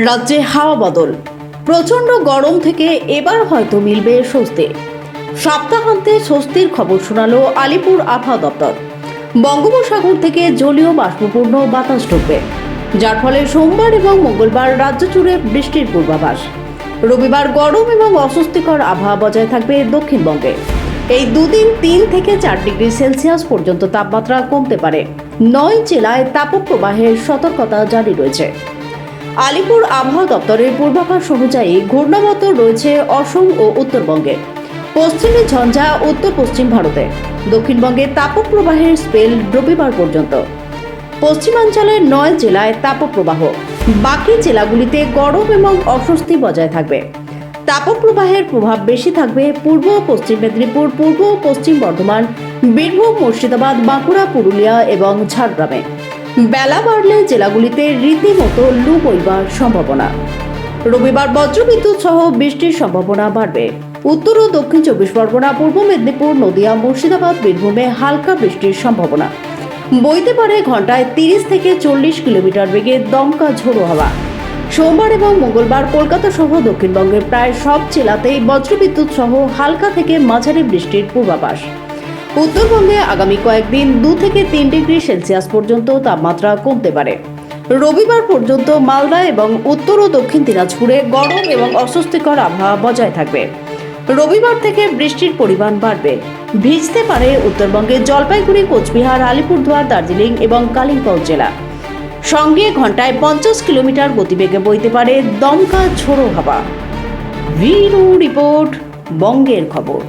রাজ্যে হাওয়া বদল। প্রচণ্ড গরম থেকে এবার হয়তো মিলবে স্বস্তি। সপ্তাহান্তে স্বস্তির খবর শোনালো আলিপুর আবহাওয়া দপ্তর। বঙ্গোপসাগর থেকে জলীয় বাষ্পপূর্ণ বাতাস ঢুকবে। যার ফলে সোমবার এবং মঙ্গলবার রাজ্য জুড়ে বৃষ্টির পূর্বাভাস। রবিবার গরম এবং অস্বস্তিকর আবহাওয়া বজায় থাকবে দক্ষিণবঙ্গে। এই দুদিন তিন থেকে চার ডিগ্রি সেলসিয়াস পর্যন্ত তাপমাত্রা কমতে পারে। নয় জেলায় তাপপ্রবাহের সতর্কতা জারি রয়েছে। আলিপুর আবহাওয়া দপ্তরের পূর্বাভাস অনুযায়ী ঘূর্ণাবর্ত রয়েছে অসম ও উত্তরবঙ্গে। পশ্চিমে ঝঞ্ঝা, উত্তর পশ্চিম ভারতে। দক্ষিণবঙ্গে তাপপ্রবাহের স্পেল রবিবার পর্যন্ত। পশ্চিমাঞ্চলের নয় জেলায় তাপপ্রবাহ। বাকি জেলাগুলিতে গরম এবং অস্বস্তি বজায় থাকবে। তাপপ্রবাহের প্রভাব বেশি থাকবে পূর্ব পশ্চিম মেদিনীপুর, পূর্ব পশ্চিম বর্ধমান, বীরভূম, মুর্শিদাবাদ, বাঁকুড়া, পুরুলিয়া এবং ঝাড়গ্রামে। বেলা বাড়লে জেলাগুলিতে রীতিমতো লু বইবার সম্ভাবনা। রবিবার বজ্রবিদ্যুৎ সহ বৃষ্টির সম্ভাবনা বাড়বে। উত্তর ও দক্ষিণ চব্বিশ পরগনা, পূর্ব মেদিনীপুর, নদিয়া, মুর্শিদাবাদ, বীরভূমে হালকা বৃষ্টির সম্ভাবনা। বইতে পারে ঘন্টায় তিরিশ থেকে চল্লিশ কিলোমিটার বেগে দমকা ঝোড়ো হাওয়া। সোমবার এবং মঙ্গলবার কলকাতা সহ দক্ষিণবঙ্গের প্রায় সব জেলাতেই বজ্রবিদ্যুৎ সহ হালকা থেকে মাঝারি বৃষ্টির পূর্বাভাস। উত্তরবঙ্গে আগামী কয়েকদিন দু থেকে তিন ডিগ্রি সেলসিয়াস পর্যন্ত তাপমাত্রা কমতে পারে। রবিবার পর্যন্ত মালদা এবং উত্তর ও দক্ষিণ দিনাজপুরে গরম এবং অস্বস্তিকর আবহাওয়া বজায় থাকবে। রবিবার থেকে বৃষ্টির পরিমাণ বাড়বে। ভিজতে পারে উত্তরবঙ্গে জলপাইগুড়ি, কোচবিহার, আলিপুরদুয়ার, দার্জিলিং এবং কালিম্পং জেলা। সঙ্গে ঘন্টায় পঞ্চাশ কিলোমিটার গতিবেগে বইতে পারে দমকা ঝোড়ো হাওয়া। ভিরু রিপোর্ট, বঙ্গের খবর।